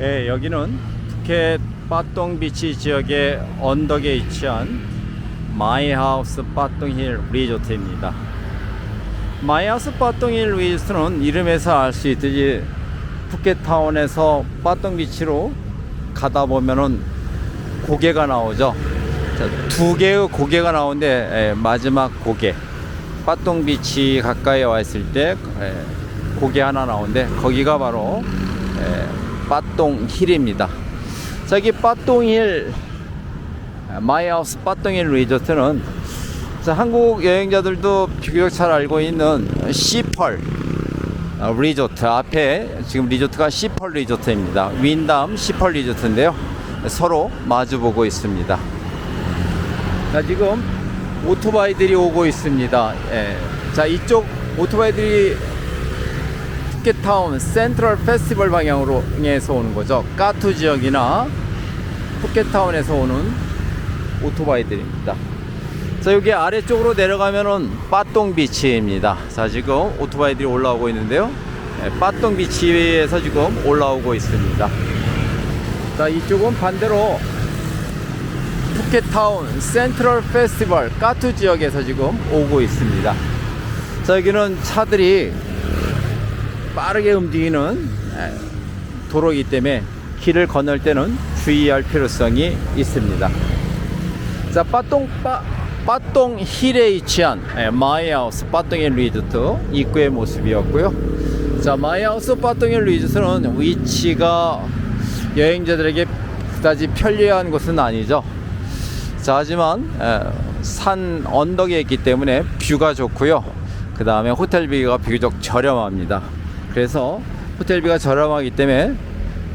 예, 여기는 푸켓 빠똥비치 지역의 언덕에 위치한 마이하우스 빠똥힐 리조트입니다. 마이하우스 빠똥힐 리조트는 이름에서 알 수 있듯이 푸켓타운에서 빠똥비치로 가다 보면은 고개가 나오죠. 자, 두 개의 고개가 나오는데 예, 마지막 고개 빠똥비치 가까이 와 있을 때 예, 고개 하나 나오는데 거기가 바로 예, 빠똥힐입니다. 저기 빠똥힐 마이하우스 빠똥힐 리조트는 자, 한국 여행자들도 비교적 잘 알고 있는 C8 어, 리조트 앞에 지금 리조트가 C8 리조트입니다. 윈담 C8 리조트인데요. 서로 마주 보고 있습니다. 자, 지금 오토바이들이 오고 있습니다. 예. 자, 이쪽 오토바이들이 푸켓타운 센트럴 페스티벌 방향으로 에서 오는 거죠. 까투 지역이나 푸켓타운에서 오는 오토바이들입니다. 자, 여기 아래쪽으로 내려가면은 빠똥 비치입니다. 자, 지금 오토바이들이 올라오고 있는데요. 예, 빠똥 비치에서 지금 올라오고 있습니다. 자, 이쪽은 반대로 푸켓타운 센트럴 페스티벌 까투 지역에서 지금 오고 있습니다. 자, 여기는 차들이 빠르게 움직이는 에, 도로이기 때문에 길을 건널 때는 주의할 필요성이 있습니다. 자, 빠똥 빠 빠똥 힐에 위치한 에, 마이하우스 빠똥의 리조트 입구의 모습이었고요. 자, 마이하우스 빠똥의 리조트는 위치가 여행자들에게 그다지 편리한 곳은 아니죠. 자, 하지만 에, 산 언덕에 있기 때문에 뷰가 좋고요. 그 다음에 호텔비가 비교적 저렴합니다. 그래서 호텔비가 저렴하기 때문에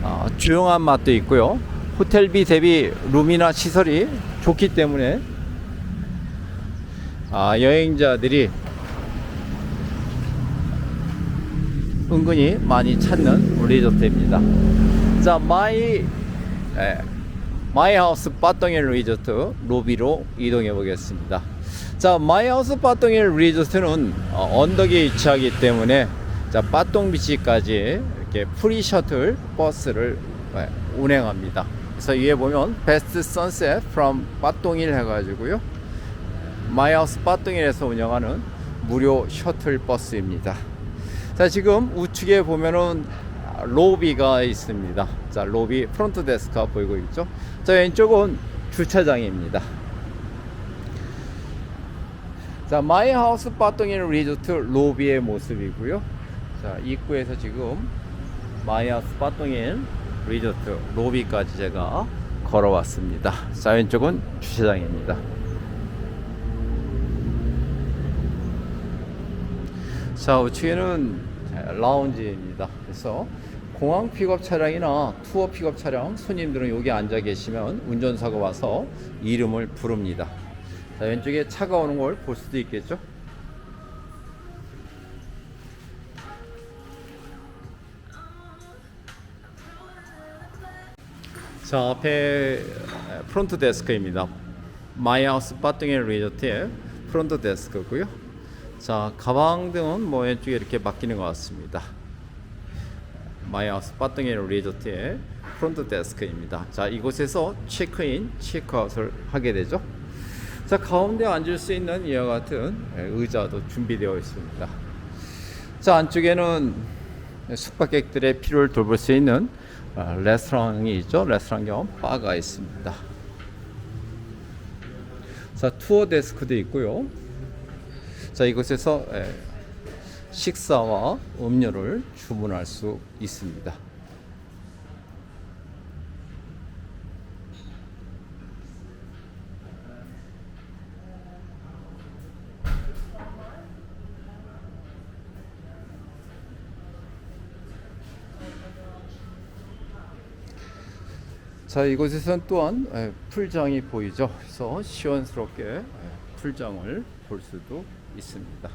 어, 조용한 맛도 있고요. 호텔비 대비 룸이나 시설이 좋기 때문에 아, 여행자들이 은근히 많이 찾는 리조트입니다. 자, 마이 예, 마이하우스 빠똥일 리조트 로비로 이동해 보겠습니다. 자, 마이하우스 빠똥일 리조트는 어, 언덕에 위치하기 때문에 자, 빠똥비치까지 이렇게 프리 셔틀 버스를 예, 운행합니다. 그래서 위에 보면 베스트 선셋 from 빠똥일 해가지고요. 마이하우스 빠똥일에서 운영하는 무료 셔틀 버스입니다. 자, 지금 우측에 보면은 로비가 있습니다. 자, 로비 프론트 데스크가 보이고 있죠. 자, 왼쪽은 주차장입니다. 자, 마이하우스 빠똥일 리조트 로비의 모습이고요. 자, 입구에서 지금 마이하우스 빠똥일 리조트 로비까지 제가 걸어왔습니다. 자, 왼쪽은 주차장입니다. 자, 우측에는 라운지입니다. 그래서 공항 픽업 차량이나 투어 픽업 차량 손님들은 여기 앉아 계시면 운전사가 와서 이름을 부릅니다. 자, 왼쪽에 차가 오는 걸 볼 수도 있겠죠? 자, 앞에 프론트 데스크입니다. 마이하우스 빠뚱의 리조트의 프론트 데스크고요. 자, 가방 등은 뭐 왼쪽에 이렇게 맡기는 것 같습니다. 마이하우스 빠뚱의 리조트의 프론트 데스크입니다. 자, 이곳에서 체크인, 체크아웃을 하게 되죠. 자, 가운데 앉을 수 있는 이와 같은 의자도 준비되어 있습니다. 자, 안쪽에는 숙박객들의 필요를 돌볼 수 있는 아, 레스토랑이 있죠. 레스토랑 겸 바가 있습니다. 자, 투어 데스크도 있고요. 자, 이곳에서 에, 식사와 음료를 주문할 수 있습니다. 자, 이곳에서는 또한 에, 풀장이 보이죠. 그래서 시원스럽게 에, 풀장을 볼 수도 있습니다.